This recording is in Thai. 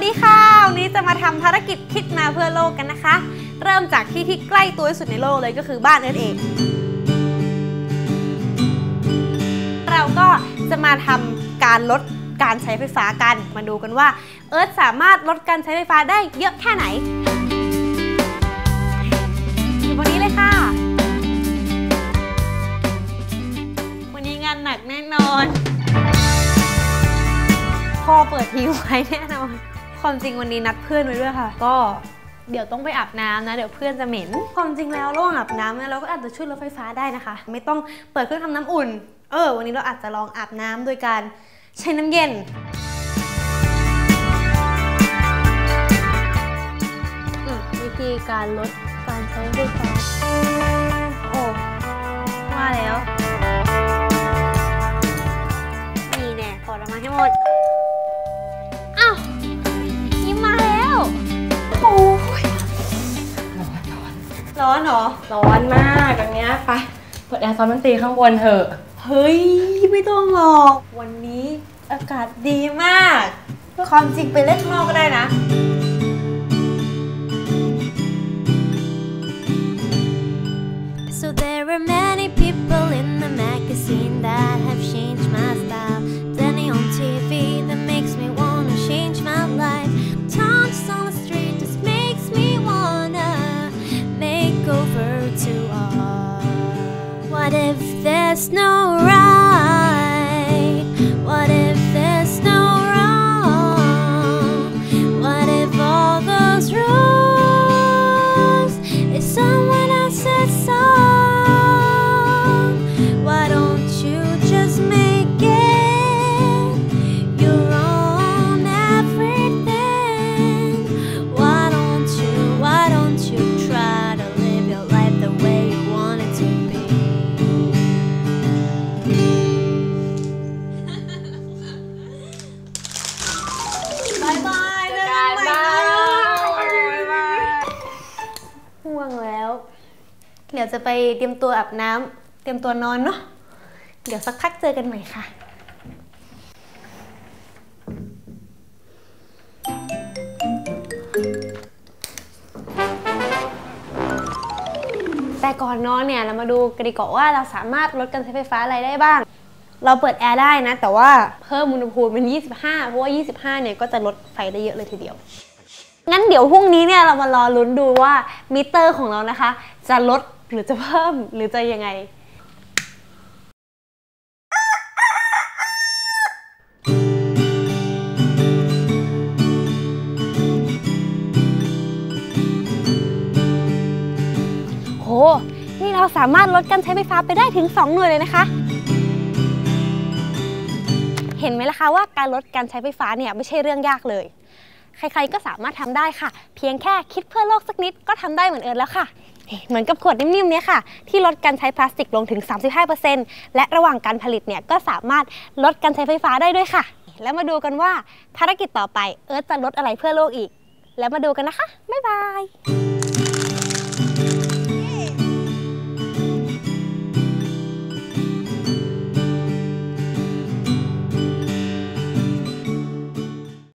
วัสดีค่ะ วันนี้จะมาทำภารกิจคิดมาเพื่อโลกกันนะคะ เริ่มจากที่ที่ใกล้ตัวที่สุดในโลกเลยก็คือบ้านเอิร์ธเอง เราก็จะมาทำการลดการใช้ไฟฟ้ากัน มาดูกันว่า เอิร์ธสามารถลดการใช้ไฟฟ้าได้เยอะแค่ไหนอยู่บนนี้เลยค่ะ วันนี้งานหนักแน่นอนพอเปิดทิ้งไว้แน่นอน ความจริงวันนี้นัดเพื่อนไว้ด้วยค่ะ ก็เดี๋ยวต้องไปอาบน้ำนะ เดี๋ยวเพื่อนจะเหม็น ความจริงแล้วระหว่างอาบน้ำเนี่ยเราก็อาจจะช่วยรถไฟฟ้าได้นะคะ ไม่ต้องเปิดเครื่องทำน้ำอุ่น เออ วันนี้เราอาจจะลองอาบน้ำโดยการใช้น้ำเย็นอืมวิธีการลด ร้อนเหรอ ร้อนมากตรงเนี้ยไปเปิดแอร์ซ้อมดนตรีข้างบนเถอะ เฮ้ย ไม่ต้องหรอก วันนี้อากาศดีมากความจริงไปเล่นข้างนอกก็ได้นะ over to art. What if there's no right? เดี๋ยวจะไปเตรียมตัวอาบน้ำเตรียมตัวนอนเนาะเดี๋ยวสักพักเจอกันใหม่ค่ะแต่ก่อนนอนเนี่ยเรามาดูกันดีกว่าว่าเราสามารถลดการใช้ไฟฟ้าอะไรได้บ้าง เราเปิดแอร์ได้นะ แต่ว่าเพิ่มอุณหภูมิเป็น 25 เพราะว่า 25 เนี่ยก็จะลดไฟได้เยอะเลยทีเดียว งั้นเดี๋ยวพรุ่งนี้เนี่ยเรามารอลุ้นดูว่ามิเตอร์ของเรานะคะ จะลด หรือจะเพิ่มหรือจะยังไงโหนี่เราสามารถลดการใช้ไฟฟ้าไปได้ถึง 2 หน่วยเลยนะคะ เห็นไหมล่ะคะว่าการลดการใช้ไฟฟ้าเนี่ยไม่ใช่เรื่องยากเลยใครๆ ก็สามารถทำได้ค่ะ เพียงแค่คิดเพื่อโลกสักนิดก็ทำได้เหมือนเอิญแล้วค่ะ เหมือนกับขวดนิ่มๆเนี้ยค่ะ ที่ลดการใช้พลาสติกลงถึง 35%และระหว่างการผลิตเนี่ยก็สามารถลดการใช้ไฟฟ้าได้ด้วยค่ะ แล้วมาดูกันว่าภารกิจต่อไปเอิร์ธจะลดอะไรเพื่อโลกอีก แล้วมาดูกันนะคะ บ๊ายบาย